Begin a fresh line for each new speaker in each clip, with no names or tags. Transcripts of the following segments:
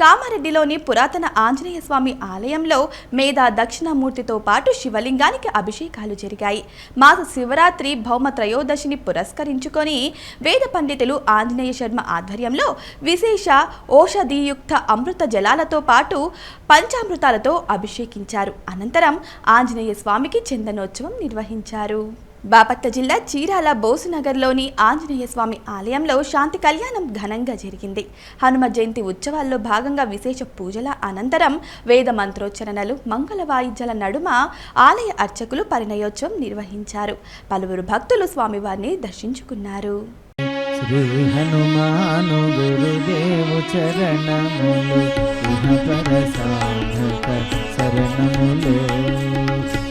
కామారెడ్డిలోని పురాతన ఆంజనేయ స్వామి ఆలయంలో మేధా దక్షిణామూర్తితో పాటు శివలింగానికి అభిషేకాలు జరిగాయి. మాస శివరాత్రి భౌమ త్రయోదశిని పురస్కరించుకొని వేద పండితులు ఆంజనేయ శర్మ ఆధ్వర్యంలో విశేష ఓషధీయుక్త అమృత జలాలతో పాటు పంచామృతాలతో అభిషేకించారు. అనంతరం ఆంజనేయ స్వామికి చందనోత్సవం నిర్వహించారు. బాపట్ల జిల్లా చీరాల బోసునగర్లోని ఆంజనేయ స్వామి ఆలయంలో శాంతి కళ్యాణం ఘనంగా జరిగింది. హనుమ జయంతి ఉత్సవాల్లో భాగంగా విశేష పూజల అనంతరం వేద మంత్రోచ్చరణలు మంగళ వాయిద్యాల నడుమ ఆలయ అర్చకులు పరిణయోత్సవం నిర్వహించారు. పలువురు భక్తులు స్వామివారిని దర్శించుకున్నారు.
శ్రీ హనుమాను గురుదేవు చరణములు శరణములు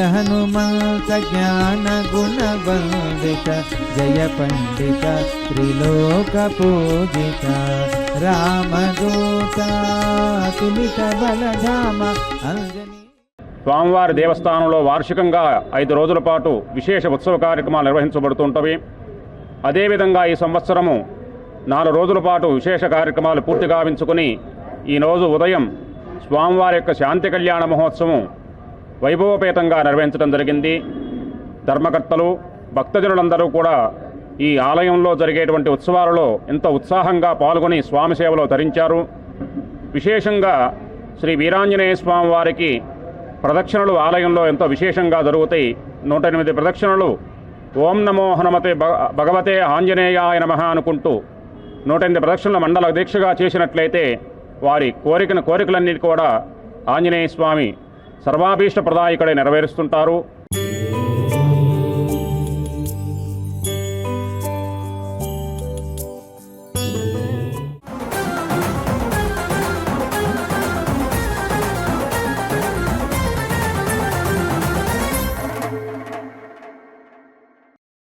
హనుమంత జ్ఞాన గుణ జయ పండిత త్రిలోక పూజిత రామదూత తులిత బలధామ అంజని
స్వామివారి దేవస్థానంలో వార్షికంగా ఐదు రోజుల పాటు విశేష ఉత్సవ కార్యక్రమాలు నిర్వహించబడుతుంటవి. అదేవిధంగా ఈ సంవత్సరము నాలుగు రోజుల పాటు విశేష కార్యక్రమాలు పూర్తి గావించుకుని ఈరోజు ఉదయం స్వామివారి యొక్క శాంతి కళ్యాణ మహోత్సవం వైభవపేతంగా నిర్వహించడం జరిగింది. ధర్మకర్తలు భక్తజనులందరూ కూడా ఈ ఆలయంలో జరిగేటువంటి ఉత్సవాలలో ఎంతో ఉత్సాహంగా పాల్గొని స్వామి సేవలో ధరించారు విశేషంగా శ్రీ వీరాంజనేయ స్వామి వారికి ప్రదక్షిణలు ఆలయంలో ఎంతో విశేషంగా జరుగుతాయి. నూట ఎనిమిది ప్రదక్షిణలు. ఓం నమో హనుమతే భగ- భగవతే ఆంజనేయాయ నమ అనుకుంటూ నూట ఎనిమిది ప్రదక్షిణల మండల దీక్షగా చేసినట్లయితే వారి కోరికను కోరికలన్నిటి కూడా ఆంజనేయ స్వామి సర్వాభీష్ట ప్రదాయకుడే నెరవేరుస్తుంటారు.